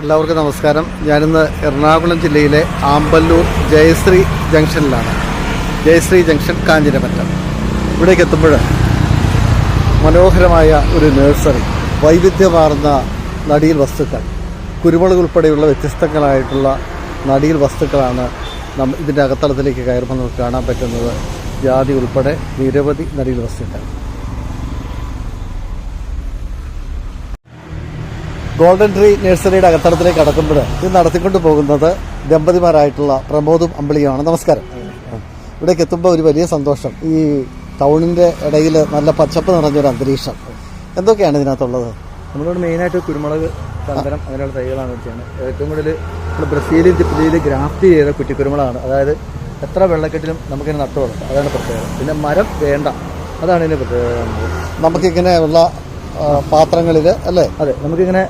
എല്ലാവർക്കും നമസ്കാരം. ഞാനിന്ന് എറണാകുളം ജില്ലയിലെ ആമ്പല്ലൂർ ജയശ്രീ ജംഗ്ഷനിലാണ്. ജയശ്രീ ജംഗ്ഷൻ കാഞ്ഞിരമറ്റം. ഇവിടേക്ക് എത്തുമ്പോൾ മനോഹരമായ ഒരു നഴ്സറി വൈവിധ്യമാർന്ന നടീൽ വസ്തുക്കൾ കുരുമുളക് ഉൾപ്പെടെയുള്ള വ്യത്യസ്തങ്ങളായിട്ടുള്ള നടീൽ വസ്തുക്കളാണ് നം ഇതിന്റെ അകത്തളത്തിലേക്ക് കയറുമ്പോൾ നമുക്ക് കാണാൻ പറ്റുന്നത്. ജാതി ഉൾപ്പെടെ നിരവധി നടീൽ വസ്തുക്കൾ. ഗോൾഡൻ ട്രീ നഴ്സറിയുടെ അകത്തളത്തിലേക്ക് കടക്കുമ്പോൾ ഇത് നടത്തിക്കൊണ്ട് പോകുന്നത് ദമ്പതിമാരായിട്ടുള്ള പ്രമോദും അമ്പിളിയുമാണ്. നമസ്കാരം. ഇവിടേക്ക് എത്തുമ്പോൾ ഒരു വലിയ സന്തോഷം. ഈ ടൗണിന്റെ ഇടയിൽ നല്ല പച്ചപ്പ് നിറഞ്ഞൊരു അന്തരീക്ഷം. എന്തൊക്കെയാണ് ഇതിനകത്തുള്ളത്? നമ്മളിവിടെ മെയിനായിട്ട് കുരുമുളക് ചന്ദനം അങ്ങനെയുള്ള തൈകളാണ് വെച്ചാണ് ഏറ്റവും കൂടുതൽ നമ്മൾ ബ്രസീലിൽ തിപ്പിലിയിൽ ഗ്രാഫ്റ്റ് ചെയ്ത കുറ്റിക്കുരുമുളകാണ്. അതായത് എത്ര വെള്ളക്കെട്ടിലും നമുക്കിങ്ങനെ നട്ടു വളർത്താം അതാണ് പ്രത്യേകത. പിന്നെ മരം വേണ്ട. അതാണ് ഇതിന്റെ പ്രത്യേകത. നമുക്കിങ്ങനെയുള്ള പാത്രങ്ങളിൽ അല്ലേ? അതെ നമുക്കിങ്ങനെ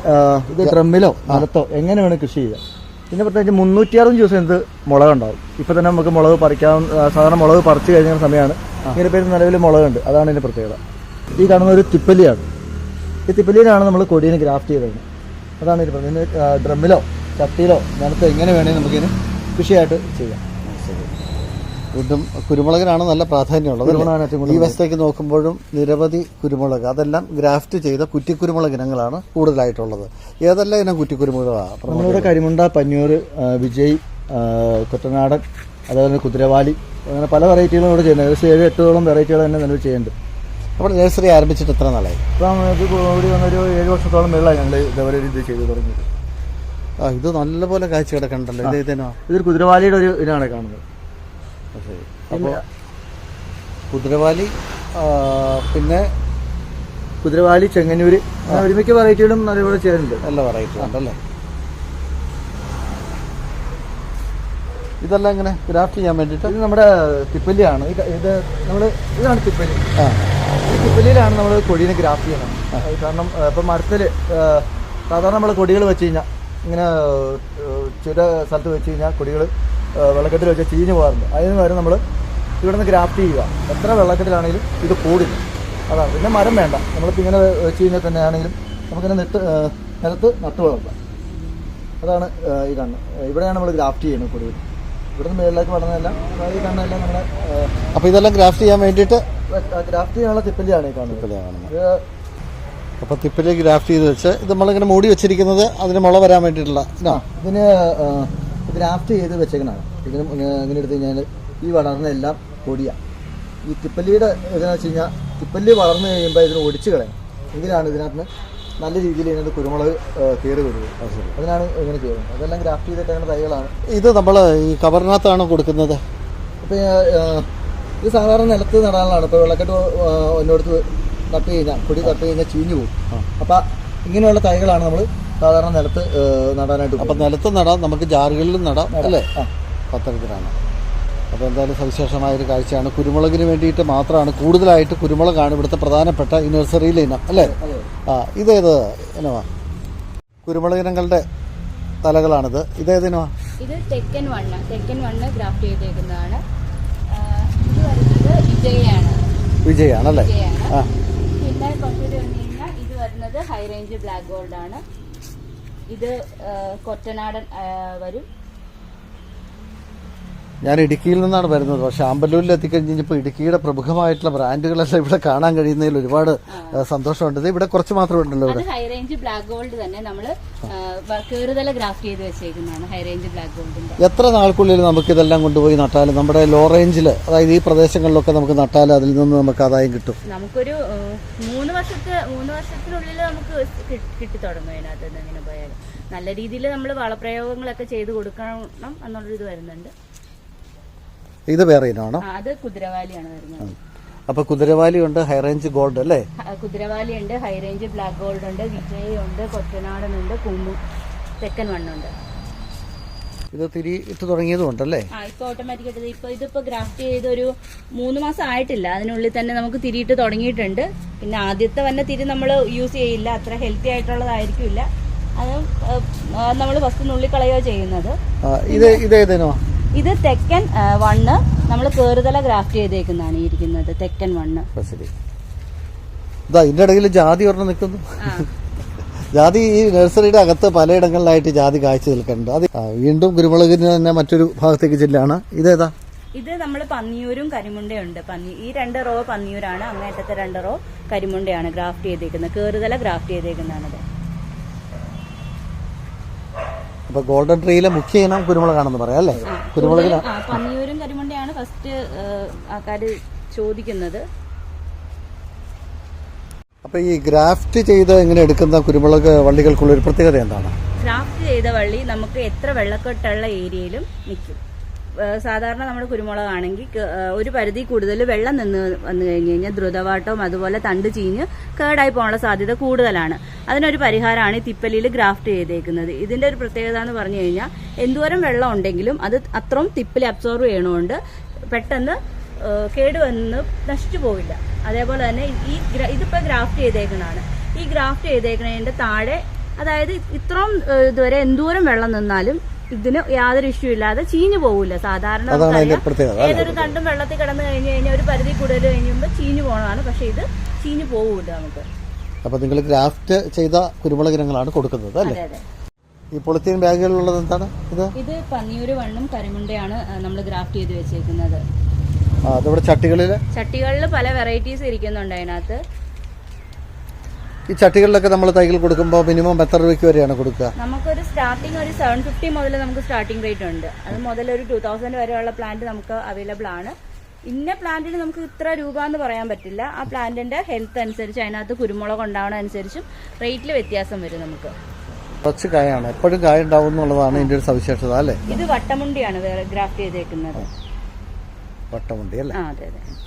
ഇത് ഡ്രമ്മിലോ മരത്തോ എങ്ങനെ വേണം കൃഷി ചെയ്യാം പിന്നെ പ്രത്യേകിച്ച് മുന്നൂറ്റിയാറും ദിവസം എന്ത് മുളക് ഉണ്ടാവും ഇപ്പൊ തന്നെ നമുക്ക് മുളക് പറിക്കാൻ സാധാരണ മുളക് പറിച്ചു കഴിഞ്ഞ സമയമാണ് ഇങ്ങനെ പേര് നിലവിൽ മുളകുണ്ട്. അതാണ് ഇതിന്റെ പ്രത്യേകത. ഈ കാണുന്ന ഒരു തിപ്പല്ലിയാണ്. ഈ തിപ്പല്ലിയിലാണ് നമ്മൾ കൊടിയിനെ ഗ്രാഫ്റ്റ് ചെയ്തത് അതാണ് ഇത് ഇതിന്, ഡ്രമ്മിലോ ചട്ടിയിലോ നിലത്തോ എങ്ങനെ വേണമെങ്കിൽ നമുക്കിതിന് കൃഷിയായിട്ട് ചെയ്യാം. വീണ്ടും കുരുമുളകിനാണ് നല്ല പ്രാധാന്യമുള്ളത് ഈ വശത്തേക്ക് നോക്കുമ്പോഴും നിരവധി കുരുമുളക് അതെല്ലാം ഗ്രാഫ്റ്റ് ചെയ്ത കുറ്റിക്കുരുമുളക് ഇനങ്ങളാണ് കൂടുതലായിട്ടുള്ളത്. ഏതെല്ലാം ഇനം കുറ്റിക്കുരുമുളകാണ് നമ്മളിവിടെ കരിമുണ്ട പന്നൂർ വിജയ് കുട്ടനാടൻ അതുപോലെ കുതിരവാലി അങ്ങനെ പല വെറൈറ്റികളും ഇവിടെ ചെയ്യുന്നത് ഏകദേശം ഏഴ് എട്ടോളം വെറൈറ്റികൾ തന്നെ നിലവിൽ ചെയ്യുന്നുണ്ട്. അപ്പോൾ നഴ്സറി ആരംഭിച്ചിട്ട് എത്ര നാളായി? ഇപ്പം ഇത് കൂടി വന്നൊരു ഏഴ് വർഷത്തോളം മേളിലാണ് ഞങ്ങൾ ഇതേപോലെ ഇത് ചെയ്തു തുടങ്ങിയത്. ആ ഇത് നല്ലപോലെ കാഴ്ച കിടക്കണ്ടല്ലോ. ഇത് ഇതിനോ ഇതൊരു കുതിരവാലിയുടെ ഒരു ഇതാണ് കാണുന്നത്. അപ്പോൾ കുതിരവാലി പിന്നെ കുതിരവാലി ചെങ്ങന്നൂര് ഒരുമിക്ക് വെറൈറ്റികളും നല്ലപോലെ ചെയ്യാറുണ്ട് നല്ല വെറൈറ്റി ഉണ്ടല്ലേ ഇതെല്ലാം ഇങ്ങനെ ഗ്രാഫ്റ്റ് ചെയ്യാൻ വേണ്ടിയിട്ട്? ഇത് നമ്മുടെ തിപ്പല്ലിയാണ്. ഇത് നമ്മൾ ഇതാണ് തിപ്പല്ലി. ഈ തിപ്പല്ലിയിലാണ് നമ്മൾ കൊടീനെ ഗ്രാഫ്റ്റ് ചെയ്യണം കാരണം ഇപ്പം മരത്തിൽ സാധാരണ നമ്മൾ കൊടികൾ വെച്ച് കഴിഞ്ഞാൽ ഇങ്ങനെ ചുര സ്ഥലത്ത് വെച്ച് കഴിഞ്ഞാൽ കൊടികൾ വെള്ളക്കെട്ടിൽ വെച്ച് ചീഞ്ഞു പോകാറുണ്ട്. അതിന് പകരം നമ്മൾ ഇവിടെ നിന്ന് ഗ്രാഫ്റ്റ് ചെയ്യുക. എത്ര വെള്ളക്കെട്ടിലാണെങ്കിലും ഇത് കൂടില്ല. അതാണ്. പിന്നെ മരം വേണ്ട. നമ്മളിപ്പോൾ ഇങ്ങനെ വെച്ച് കഴിഞ്ഞാൽ തന്നെ ആണെങ്കിലും നമുക്കിങ്ങനെ നെട്ട് നിലത്ത് നട്ട് വളർത്താം. അതാണ് ഇതാണ് ഈ കണ്ണ്. ഇവിടെയാണ് നമ്മൾ ഗ്രാഫ്റ്റ് ചെയ്യുന്നത് കൂടുതൽ ഇവിടെ നിന്ന് മേളിലേക്ക് വളർന്നതെല്ലാം ഈ കണ്ണെല്ലാം നമ്മുടെ അപ്പോൾ ഇതെല്ലാം ഗ്രാഫ്റ്റ് ചെയ്യാൻ വേണ്ടിയിട്ട് ഗ്രാഫ്റ്റ് ചെയ്യാനുള്ള തിപ്പലിയാണ് ഈ കാണുന്നത്. അപ്പോൾ തിപ്പലി ഗ്രാഫ്റ്റ് ചെയ്ത് വെച്ച് ഇത് നമ്മളിങ്ങനെ മൂടി വെച്ചിരിക്കുന്നത് അതിന് മുള വരാൻ വേണ്ടിയിട്ടുള്ള ഇതാ. ഇതിന് ഗ്രാഫ്റ്റ് ചെയ്ത് വെച്ചേക്കണാണ് ഇതിന് ഇങ്ങനെ എടുത്ത് കഴിഞ്ഞാൽ ഈ വളർന്ന എല്ലാം കൊടിയാണ് ഈ തിപ്പല്ലിയുടെ ഇതെന്ന് വെച്ച് കഴിഞ്ഞാൽ തിപ്പല്ലി വളർന്നു കഴിയുമ്പോൾ ഇതിന് ഒടിച്ച് കളയാം. എങ്കിലാണ് ഇതിനകത്ത് നല്ല രീതിയിൽ ഇതിനകത്ത് കുരുമുളക് കയറി വരുന്നത് അതിനാണ് ഇങ്ങനെ ചെയ്യുന്നത്. അതെല്ലാം ഗ്രാഫ്റ്റ് ചെയ്തിട്ടാണ് തൈകളാണ്. ഇത് നമ്മൾ ഈ കവറിനകത്താണ് കൊടുക്കുന്നത്? അപ്പോൾ ഇത് സാധാരണ നിലത്ത് നടാനുള്ളതാണ്. ഇപ്പോൾ വെള്ളക്കെട്ട് ഒന്നോടത്ത് തട്ട് കഴിഞ്ഞാൽ കൊടി തട്ട് കഴിഞ്ഞാൽ ചീഞ്ഞു പോകും. അപ്പം ഇങ്ങനെയുള്ള തൈകളാണ് നമ്മൾ സാധാരണ നിലത്ത് നടാനായിട്ട് അപ്പം നിലത്ത് നടാം നമുക്ക് ജാറുകളിലും നടാം അല്ലേ? ആ. പത്തരത്തിലാണ്. അപ്പോൾ എന്തായാലും സവിശേഷമായൊരു കാഴ്ചയാണ്. കുരുമുളകിന് വേണ്ടിയിട്ട് മാത്രമാണ് കൂടുതലായിട്ട് കുരുമുളകാണ് ഇവിടുത്തെ പ്രധാനപ്പെട്ട ഈ നഴ്സറിയിലെ ഇനം അല്ലേ? അതെ. ആ ഇതേത് ഇനമാ കുരുമുളക് ഇനങ്ങളുടെ തലകളാണിത്. ഇതേത് ഇനമാ ഇത് തെക്കൻ വണ്ണ്. തെക്കൻ വണ്ണ് ഗ്രാഫ്റ്റ് ചെയ്തേക്കുന്നതാണ്. ഇത് വരുന്നത് വിജയാണ്. വിജയാണല്ലേ വിജയാണ്. ആ. പിന്നെ കുറച്ചുകൂടി വന്നു കഴിഞ്ഞാൽ ഇത് വരുന്നത് ഹൈ റേഞ്ച് ബ്ലാക്ക് ഗോൾഡ് ആണ് ഇത് കൊറ്റനാടൻ വരും. ഞാൻ ഇടുക്കിയിൽ നിന്നാണ് വരുന്നത്. പക്ഷെ ആമ്പല്ലൂരിൽ എത്തിക്കഴിഞ്ഞപ്പോൾ ഇടുക്കിയുടെ പ്രമുഖമായിട്ടുള്ള ബ്രാൻഡുകളെല്ലാം ഇവിടെ കാണാൻ കഴിയുന്നതിൽ ഒരുപാട് സന്തോഷമുണ്ട്. ഇവിടെ കുറച്ച് മാത്രമേ ഉണ്ടല്ലോ ഇവിടെ. ഹൈ റേഞ്ച് ബ്ലാക്ക് ഗോൾഡ് തന്നെ നമ്മൾ കേറുതല ഗ്രാഫ്റ്റ് ചെയ്ത് വെച്ചേക്കുന്നതാണ് ഹൈ റേഞ്ച് ബ്ലാക്ക് ഗോൾഡിന്റെ എത്ര നാൾക്കുള്ളിൽ നമുക്ക് ഇതെല്ലാം കൊണ്ടുപോയി നട്ടാൽ നമ്മുടെ ലോ റേഞ്ചിൽ അതായത് ഈ പ്രദേശങ്ങളിലൊക്കെ നമുക്ക് നട്ടാൽ അതിൽ നിന്ന് നമുക്ക് ആദായം കിട്ടും. നമുക്കൊരു മൂന്ന് വർഷത്തെ മൂന്ന് വർഷത്തിനുള്ളിൽ നമുക്ക് കിട്ടി തുടങ്ങും അതിനകത്ത് നിന്ന് ഇങ്ങനെ പോയാൽ നല്ല രീതിയിൽ നമ്മൾ വളപ്രയോഗങ്ങളൊക്കെ ചെയ്ത് കൊടുക്കണം എന്നുള്ളൊരു ഇത് വരുന്നുണ്ട്. ഇത് വേറെ ഇനമാണോ? അത് കുതിരവാലിയാണ് വരുന്നത്. അപ്പൊ കുതിരവാലി ഉണ്ട് ഹൈ റേഞ്ച് ഗോൾഡ് അല്ലേ? കുതിരവാലി ഉണ്ട് ഹൈ റേഞ്ച് ബ്ലാക്ക് ഗോൾഡ് ഉണ്ട് വിജയ് ഉണ്ട് കൊറ്റനാടൻ ഉണ്ട് കുമ്പു തെക്കൻ വണ്ണുണ്ട് ഇത് തിരി ഇട്ട് തുടങ്ങിയതും ഉണ്ടല്ലേ? ഇപ്പൊ ഓട്ടോമാറ്റിക് ആയിട്ട് ഇപ്പൊ ഇതിപ്പോ ഗ്രാഫ്റ്റ് ചെയ്ത് ഒരു മൂന്ന് മാസം ആയിട്ടില്ല. അതിനുള്ളിൽ തന്നെ നമുക്ക് തിരിയിട്ട് തുടങ്ങിയിട്ടുണ്ട്. പിന്നെ ആദ്യത്തെ വന്ന തിരി നമ്മൾ യൂസ് ചെയ്യില്ല. അത്ര ഹെൽത്തി ആയിട്ടുള്ളതായിരിക്കില്ല. അത് നമ്മൾ ഫസ്റ്റ് നുള്ളിക്കളയോ ചെയ്യുന്നത്. ഇത് ഇത് തെക്കൻ വണ്ണ് നമ്മൾ കേറുതല ഗ്രാഫ്റ്റ് ചെയ്തേക്കുന്നതാണ് ഇരിക്കുന്നത് തെക്കൻ വണ്ണ്. ഇതിന്റെ ഇടയിൽ ജാതി ഒരെണ്ണം നിൽക്കുന്നു. ജാതി ഈ നഴ്സറിയുടെ അകത്ത് പലയിടങ്ങളിലായിട്ട് ജാതി കാഴ്ച നിൽക്കുന്നുണ്ട്. അത് വീണ്ടും കുരുമുളകിന് തന്നെ മറ്റൊരു ഭാഗത്തേക്ക് ചെല്ലാണ് ഇതേതാ? ഇത് നമ്മൾ പന്നിയൂരും കരിമുണ്ടയുണ്ട്. പന്നി ഈ രണ്ട് റോ പന്നിയൂരാണ്. അങ്ങേറ്റത്തെ രണ്ട് റോ കരിമുണ്ടയാണ് ഗ്രാഫ്റ്റ് ചെയ്തേക്കുന്നത്. കേറുതല ഗ്രാഫ്റ്റ് ചെയ്തേക്കുന്നതാണത്. അപ്പൊ ഗോൾഡൻ ട്രീയിലെ മുഖ്യ ഇനം കുരുമുളകാണെന്ന് പറയാം അല്ലേ? കുരുമുളകിന് പന്നിയൂരും കരിമുണ്ടയാണ് ഫസ്റ്റ് ആൾക്കാർ ചോദിക്കുന്നത്. അപ്പൊ ഈ ഗ്രാഫ്റ്റ് ചെയ്ത് ഇങ്ങനെ എടുക്കുന്ന കുരുമുളക് വള്ളികൾക്കുള്ള ഒരു പ്രത്യേകത എന്താണ്? ഗ്രാഫ്റ്റ് ചെയ്ത വള്ളി നമുക്ക് എത്ര വെള്ളക്കെട്ടുള്ള ഏരിയയിലും നിൽക്കും. സാധാരണ നമ്മുടെ കുരുമുളകാണെങ്കിൽ ഒരു പരിധി കൂടുതൽ വെള്ളം നിന്ന് വന്നു കഴിഞ്ഞ് കഴിഞ്ഞാൽ ദ്രുതവാട്ടവും അതുപോലെ തണ്ട് ചീഞ്ഞ് കേടായി പോകാനുള്ള സാധ്യത കൂടുതലാണ്. അതിനൊരു പരിഹാരമാണ് ഈ തിപ്പലിയിൽ ഗ്രാഫ്റ്റ് ചെയ്തേക്കുന്നത്. ഇതിന്റെ ഒരു പ്രത്യേകത എന്ന് പറഞ്ഞു കഴിഞ്ഞാൽ എന്തോരം വെള്ളം ഉണ്ടെങ്കിലും അത് അത്രയും തിപ്പിൽ അബ്സോർവ് ചെയ്യണോണ്ട് പെട്ടെന്ന് കേട് കേടുവന്ന് നശിച്ചു പോവില്ല. അതേപോലെ തന്നെ ഈ ഇതിപ്പോൾ ഇതിപ്പോ ഗ്രാഫ്റ്റ് ചെയ്തേക്കുന്നതാണ്. ഈ ഗ്രാഫ്റ്റ് ചെയ്തേക്കുന്നതിന്റെ താഴെ അതായത് ഇത്രയും ഇതുവരെ എന്തോരം വെള്ളം നിന്നാലും ഇതിന് യാതൊരു ഇഷ്യൂ ഇല്ലാതെ ചീഞ്ഞു പോകില്ല സാധാരണ? ഏതൊരു തണ്ടും വെള്ളത്തിൽ കിടന്നു കഴിഞ്ഞു കഴിഞ്ഞാൽ ഒരു പരിധി കൂടുതൽ കഴിയുമ്പോൾ ചീഞ്ഞു പോകണതാണ് പക്ഷെ ഇത് ചീഞ്ഞു പോകൂല നമുക്ക്. അപ്പൊ നിങ്ങൾ ഗ്രാഫ്റ്റ് ചെയ്ത കുരുമുളക് ഇനങ്ങളാണ് കൊടുക്കുന്നത് അല്ലേ? ഈ പൊളിത്തീൻ ബാഗുകളിലുള്ളത് എന്താണ് ഇത്? ഇത് പന്നിയൂര് വണ്ണും കരിമുണ്ടയാണ് നമ്മൾ ഗ്രാഫ്റ്റ് ചെയ്ത് വെച്ചേക്കുന്നത്. ചട്ടികളിൽ ചട്ടികളിൽ പല വെറൈറ്റീസ് ഇരിക്കുന്നുണ്ട് അതിനകത്ത്. ഈ ചട്ടികളിലൊക്കെ നമ്മൾ തൈകൾ കൊടുക്കുമ്പോൾ മിനിമം എത്ര രൂപയ്ക്ക് വരെയാണ് കൊടുക്കുക? നമുക്കൊരു സ്റ്റാർട്ടിംഗ് ഒരു സെവൻ ഫിഫ്റ്റി മുതൽ നമുക്ക് സ്റ്റാർട്ടിംഗ് റേറ്റ് ഉണ്ട്. അത് മുതൽ ഒരു ടൂ തൗസൻഡ് വരെയുള്ള പ്ലാന്റ് നമുക്ക് അവൈലബിൾ ആണ്. ഇന്ന പ്ലാന്റിന് നമുക്ക് ഇത്ര രൂപ എന്ന് പറയാൻ പറ്റില്ല. ആ പ്ലാന്റിന്റെ ഹെൽത്ത് അനുസരിച്ച് അതിനകത്ത് കുരുമുളക് ഉണ്ടാവണ അനുസരിച്ചും റേറ്റിൽ വ്യത്യാസം വരും നമുക്ക്. കുറച്ച് കായാണ്. എപ്പോഴും കായ ഉണ്ടാവും എന്നുള്ളതാണ് ഇതിന്റെ ഒരു സവിശേഷത അല്ലേ? ഇത് വട്ടമുണ്ടിയാണ് ഗ്രാഫ്റ്റ് ചെയ്തേക്കുന്നത്. വട്ടമുണ്ടി അല്ലേ?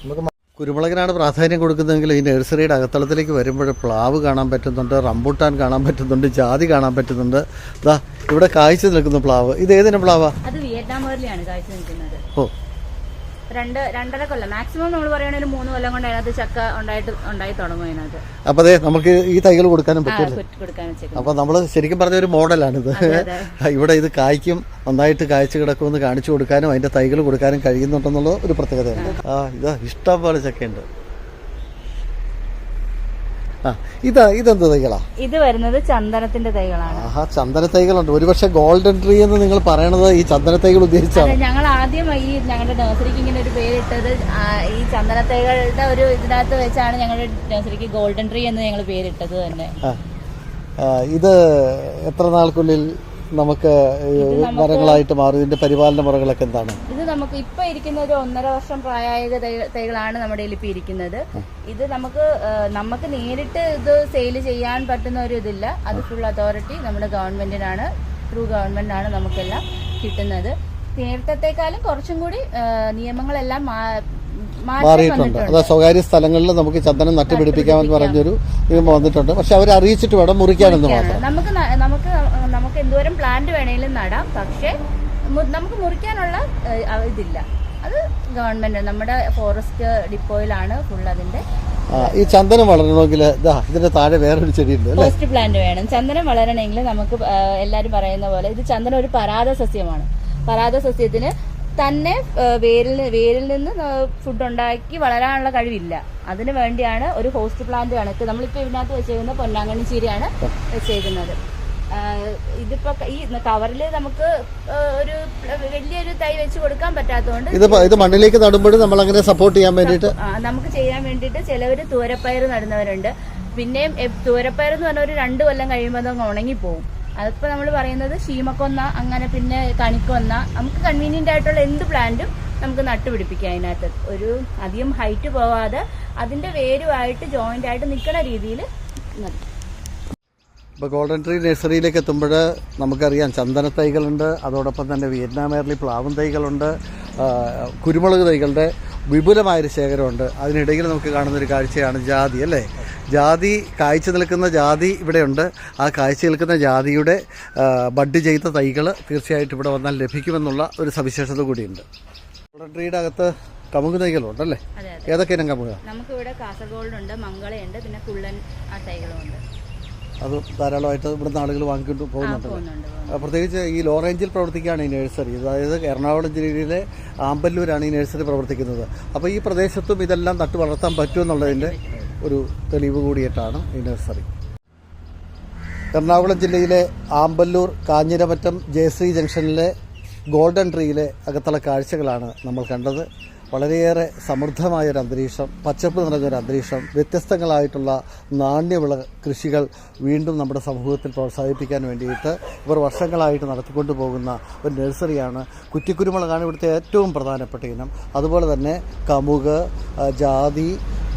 നമുക്ക് കുരുമുളകിനാണ് പ്രാധാന്യം കൊടുക്കുന്നതെങ്കിൽ ഈ നഴ്സറിയുടെ അകത്തളത്തിലേക്ക് വരുമ്പോൾ പ്ലാവ് കാണാൻ പറ്റുന്നുണ്ട് റംബൂട്ടാൻ കാണാൻ പറ്റുന്നുണ്ട് ജാതി കാണാൻ പറ്റുന്നുണ്ട്. ദാ ഇവിടെ കാഴ്ച നിൽക്കുന്ന പ്ലാവ്. ഇത് ഏതിനും പ്ലാവാ? അത് വിയറ്റ്നാം ഓ രണ്ട് രണ്ടര കൊല്ലം. മാക്സിമം നമ്മൾ പറയുകയാണെങ്കിൽ ഒരു മൂന്ന് കൊല്ലം കൊണ്ട് അതിനകത്ത് ചക്ക ഉണ്ടായിട്ട് ഉണ്ടായി തുടങ്ങും അതിനകത്ത്. അപ്പോൾ അതെ നമുക്ക് ഈ തൈകൾ കൊടുക്കാനും പറ്റില്ല? അപ്പോൾ നമ്മൾ ശരിക്കും പറഞ്ഞ ഒരു മോഡലാണിത്. ഇവിടെ ഇത് കായ്ക്കും നന്നായിട്ട് കായ്ച്ചു കിടക്കുമെന്ന് കാണിച്ചു കൊടുക്കാനും അതിന്റെ തൈകൾ കൊടുക്കാനും കഴിയുന്നുണ്ടെന്നുള്ള ഒരു പ്രത്യേകതയുണ്ട്. ആ. ഇതാ ഇഷ്ടം പോലെ ചക്കയുണ്ട്. ഇതാ ഇതെന്ത് തൈകളാ? ഇത് വരുന്നത് ചന്ദനത്തിന്റെ തൈകളാണ്. ആഹാ ചന്ദന തൈകളുണ്ട് ഒരുപക്ഷെ ഗോൾഡൻ ട്രീ എന്ന് നിങ്ങൾ പറയണത് ഈ ചന്ദന തൈകൾ ഉദ്ദേശിച്ചാണ്. ഞങ്ങൾ ആദ്യം ഈ ഞങ്ങളുടെ നഴ്സറിക്ക് ഇങ്ങനെ ഒരു പേരിട്ടത് ഈ ചന്ദന തൈകളുടെ ഒരു ഇതിനകത്ത് വെച്ചാണ് ഞങ്ങളുടെ നഴ്സറിക്ക് ഗോൾഡൻ ട്രീ എന്ന് ഞങ്ങൾ പേരിട്ടത് തന്നെ. ഇത് എത്ര നാൾക്കുള്ളിൽ നമുക്ക് മരങ്ങളായിട്ട് മാറും. ഇതിന്റെ പരിപാലന മുറകളൊക്കെ എന്താണ്? ഇത് നമുക്ക് ഇപ്പൊ ഇരിക്കുന്ന ഒരു ഒന്നര വർഷം പ്രായ തൈകളാണ് നമ്മുടെ കയ്യിൽ ഇപ്പൊ ഇരിക്കുന്നത്. ഇത് നമുക്ക് നമുക്ക് നേരിട്ട് ഇത് സെയിൽ ചെയ്യാൻ പറ്റുന്ന ഒരു ഇതില്ല. അത് ഫുൾ അതോറിറ്റി നമ്മുടെ ഗവൺമെന്റിനാണ് ത്രൂ ഗവൺമെന്റിനാണ് നമുക്കെല്ലാം കിട്ടുന്നത്. നേരത്തെക്കാളും കുറച്ചും കൂടി നിയമങ്ങളെല്ലാം മാറിയിട്ടുണ്ട്. അതാ സ്വകാര്യ സ്ഥലങ്ങളിൽ നമുക്ക് ചന്ദനം നട്ടുപിടിപ്പിക്കാമെന്ന് പറഞ്ഞൊരു നിയമം വന്നിട്ടുണ്ട്. പക്ഷെ അവർ അറിയിച്ചിട്ട് വേണം മുറിക്കാനെന്ന് മാത്രം. നമുക്ക് നമുക്ക് നമുക്ക് എന്തോരം പ്ലാന്റ് വേണേലും നടാം. പക്ഷേ നമുക്ക് മുറിക്കാനുള്ള ഇതില്ല. അത് ഗവൺമെന്റ് നമ്മുടെ ഫോറസ്റ്റ് ഡിപ്പോയിലാണ് ഫുൾ അതിന്റെ ഈ ചന്ദനം വളരണമെങ്കിൽ ഇതാ ഇതിന്റെ താഴെ വേറൊരു ചെടിയുണ്ട് പോസ്റ്റ് പ്ലാന്റ് വേണം. ചന്ദനം വളരണമെങ്കിൽ നമുക്ക് എല്ലാരും പറയുന്ന പോലെ ഇത് ചന്ദനം ഒരു പരാത സസ്യമാണ് പരാത സസ്യത്തിന് തന്നെ വേരിൽ വേരിൽ നിന്ന് ഫുഡ് ഉണ്ടാക്കി വളരാനുള്ള കഴിവില്ല. അതിന് വേണ്ടിയാണ് ഒരു ഹോസ്റ്റ് പ്ലാന്റ് കണക്ക്. നമ്മളിപ്പോ ഇതിനകത്ത് വെച്ചേക്കുന്ന പൊന്നാങ്കണ്ണി ചീരയാണ് വെച്ചേക്കുന്നത്. ഇതിപ്പോ ഈ കവറിൽ നമുക്ക് ഒരു വലിയൊരു തൈ വെച്ച് കൊടുക്കാൻ പറ്റാത്തതുകൊണ്ട് ഇത് ഇത് മണ്ണിലേക്ക് നടുമ്പോഴും നമ്മൾ അങ്ങനെ സപ്പോർട്ട് ചെയ്യാൻ വേണ്ടിട്ട് നമുക്ക് ചെയ്യാൻ വേണ്ടിട്ട് ചിലവര് തൂരപ്പയർ നടുന്നവരുണ്ട്. പിന്നെയും തൂരപ്പയർ എന്ന് പറഞ്ഞ ഒരു രണ്ട് കൊല്ലം കഴിയുമ്പോൾ അതങ്ങ് ഉണങ്ങിപ്പോവും. അതിപ്പോ നമ്മൾ പറയുന്നത് ശീമക്കൊന്ന അങ്ങനെ പിന്നെ കണിക്കൊന്ന നമുക്ക് കൺവീനിയന്റ് ആയിട്ടുള്ള എന്ത് പ്ലാന്റും നമുക്ക് നട്ടുപിടിപ്പിക്കാം അതിനകത്ത്. ഒരു അധികം ഹൈറ്റ് പോവാതെ അതിന്റെ വേരുമായിട്ട് ജോയിന്റ് ആയിട്ട് നിൽക്കുന്ന രീതിയിൽ നടും ഇപ്പോൾ ഗോൾഡൻ ട്രീ നഴ്സറിയിലേക്ക് എത്തുമ്പോൾ നമുക്കറിയാം ചന്ദന തൈകളുണ്ട് അതോടൊപ്പം തന്നെ വിയറ്റ്നാം എയർലി പ്ലാവൻ തൈകളുണ്ട് കുരുമുളക് തൈകളുടെ വിപുലമായൊരു ശേഖരമുണ്ട്. അതിനിടയിൽ നമുക്ക് കാണുന്നൊരു കാഴ്ചയാണ് ജാതി അല്ലേ? ജാതി കായ്ച്ചു നിൽക്കുന്ന ജാതി ഇവിടെയുണ്ട്. ആ കായ്ച്ചു നിൽക്കുന്ന ജാതിയുടെ ബഡ് ചെയ്ത തൈകൾ തീർച്ചയായിട്ടും ഇവിടെ വന്നാൽ ലഭിക്കുമെന്നുള്ള ഒരു സവിശേഷത കൂടിയുണ്ട്. ട്രീയുടെ അകത്ത് കമുക് തൈകളുണ്ടല്ലേ ഏതൊക്കെ ഇനം കമുക? നമുക്കിവിടെ കാസർഗോൾഡ് ഉണ്ട് മംഗളയുണ്ട് പിന്നെ കുള്ളൻ ആ തൈകളുണ്ട് അത് ധാരാളമായിട്ട് ഇവിടുന്ന് ആളുകൾ വാങ്ങിക്കൊണ്ട് പോകുന്നുണ്ട്. പ്രത്യേകിച്ച് ഈ ലോ റേഞ്ചിൽ പ്രവർത്തിക്കുകയാണ് ഈ നഴ്സറി. അതായത് എറണാകുളം ജില്ലയിലെ ആമ്പല്ലൂരാണ് ഈ നഴ്സറി പ്രവർത്തിക്കുന്നത്. അപ്പോൾ ഈ പ്രദേശത്തും ഇതെല്ലാം നട്ടു വളർത്താൻ പറ്റുമെന്നുള്ളതിന്റെ ഒരു തെളിവ് കൂടിയിട്ടാണ് ഈ നഴ്സറി. എറണാകുളം ജില്ലയിലെ ആമ്പല്ലൂർ കാഞ്ഞിരമറ്റം ജയശ്രീ ജംഗ്ഷനിലെ ഗോൾഡൻ ട്രീയിലെ അകത്തുള്ള കാഴ്ചകളാണ് നമ്മൾ കണ്ടത്. വളരെയേറെ സമൃദ്ധമായ ഒരു അന്തരീക്ഷം പച്ചപ്പ് നിറഞ്ഞൊരു അന്തരീക്ഷം വ്യത്യസ്തങ്ങളായിട്ടുള്ള നാണ്യവിള കൃഷികൾ വീണ്ടും നമ്മുടെ സമൂഹത്തിൽ പ്രോത്സാഹിപ്പിക്കാൻ വേണ്ടിയിട്ട് ഇവർ വർഷങ്ങളായിട്ട് നടത്തിക്കൊണ്ടു പോകുന്ന ഒരു നഴ്സറിയാണ്. കുറ്റിക്കുരുമുളകാണ് ഇവിടുത്തെ ഏറ്റവും പ്രധാനപ്പെട്ട ഇനം. അതുപോലെ തന്നെ കമുക് ജാതി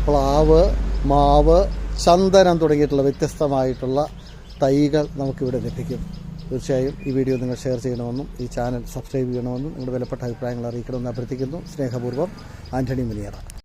പ്ലാവ് മാവ് ചന്ദനം തുടങ്ങിയിട്ടുള്ള വ്യത്യസ്തമായിട്ടുള്ള തൈകൾ നമുക്കിവിടെ ലഭിക്കും. തീർച്ചയായും ഈ വീഡിയോ നിങ്ങൾ ഷെയർ ചെയ്യണമെന്നും ഈ ചാനൽ സബ്സ്ക്രൈബ് ചെയ്യണമെന്നും നിങ്ങളുടെ വിലപ്പെട്ട അഭിപ്രായങ്ങൾ അറിയിക്കണമെന്ന് അഭ്യർത്ഥിക്കുന്നു. സ്നേഹപൂർവം ആന്റണി മുനിയറ.